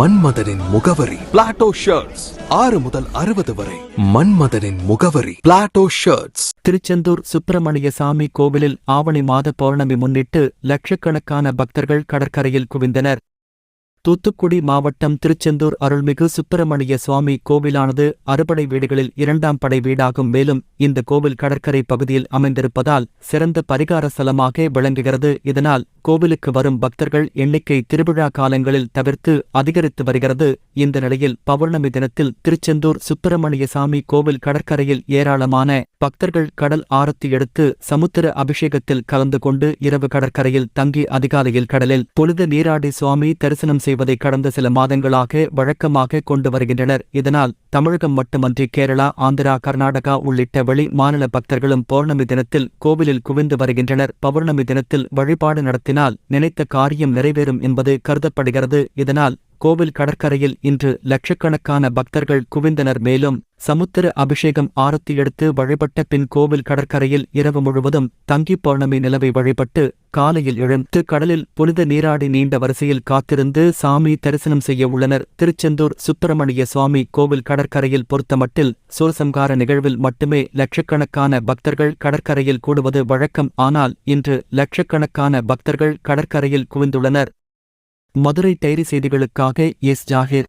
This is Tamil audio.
மன்மதனின் முகவரி. பிளாட்டோ ஷர்ட்ஸ் ஆறு முதல் அறுபது வரை. மன்மதனின் முகவரி. பிளாட்டோ ஷர்ட்ஸ் திருச்செந்தூர் சுப்பிரமணிய சாமி கோவிலில் ஆவணி மாத பௌர்ணமி முன்னிட்டு லட்சக்கணக்கான பக்தர்கள் கடற்கரையில் குவிந்தனர். தூத்துக்குடி மாவட்டம் திருச்செந்தூர் அருள்மிகு சுப்பிரமணிய சுவாமி கோவிலானது அறுபடை வீடுகளில் இரண்டாம் படை வீடாகும். மேலும் இந்த கோவில் கடற்கரை பகுதியில் அமைந்திருப்பதால் சிறந்த பரிகார ஸ்தலமாக விளங்குகிறது. இதனால் கோவிலுக்கு வரும் பக்தர்கள் எண்ணிக்கை திருவிழா காலங்களில் தவிர்த்து அதிகரித்து வருகிறது. இந்த நிலையில் பௌர்ணமி தினத்தில் திருச்செந்தூர் சுப்பிரமணிய சாமி கோவில் கடற்கரையில் ஏராளமான பக்தர்கள் கடல் ஆரத்தி எடுத்து சமுத்திர அபிஷேகத்தில் கலந்து கொண்டு இரவு கடற்கரையில் தங்கி அதிகாலையில் கடலில் பொழுது நீராடி சுவாமி தரிசனம் செய்வதை கடந்த சில மாதங்களாக வழக்கமாக கொண்டு வருகின்றனர். இதனால் தமிழகம் மட்டுமன்றி கேரளா ஆந்திரா கர்நாடகா உள்ளிட்ட வெளி மாநில பக்தர்களும் பௌர்ணமி தினத்தில் கோவிலில் குவிந்து வருகின்றனர். பௌர்ணமி தினத்தில் வழிபாடு நடத்தினால் நினைத்த காரியம் நிறைவேறும் என்பது கருதப்படுகிறது. இதனால் கோவில் கடற்கரையில் இன்று லட்சக்கணக்கான பக்தர்கள் குவிந்தனர். மேலும் சமுத்திர அபிஷேகம் ஆரத்தி எடுத்து வழிபட்ட பின் கோவில் கடற்கரையில் இரவு முழுவதும் தங்கி பௌர்ணமி நிலவை வழிபட்டு காலையில் எழுந்து கடலில் புனித நீராடி நீண்ட வரிசையில் காத்திருந்து சாமி தரிசனம் செய்ய உள்ளனர். திருச்செந்தூர் சுப்பிரமணிய சுவாமி கோவில் கடற்கரையில் பொறுத்தமட்டில் சூரசம்கார நிகழ்வில் மட்டுமே லட்சக்கணக்கான பக்தர்கள் கடற்கரையில் கூடுவது வழக்கம். ஆனால் இன்று லட்சக்கணக்கான பக்தர்கள் கடற்கரையில் குவிந்துள்ளனர். மதுரை டைரி செய்திகளுக்காக S Zakir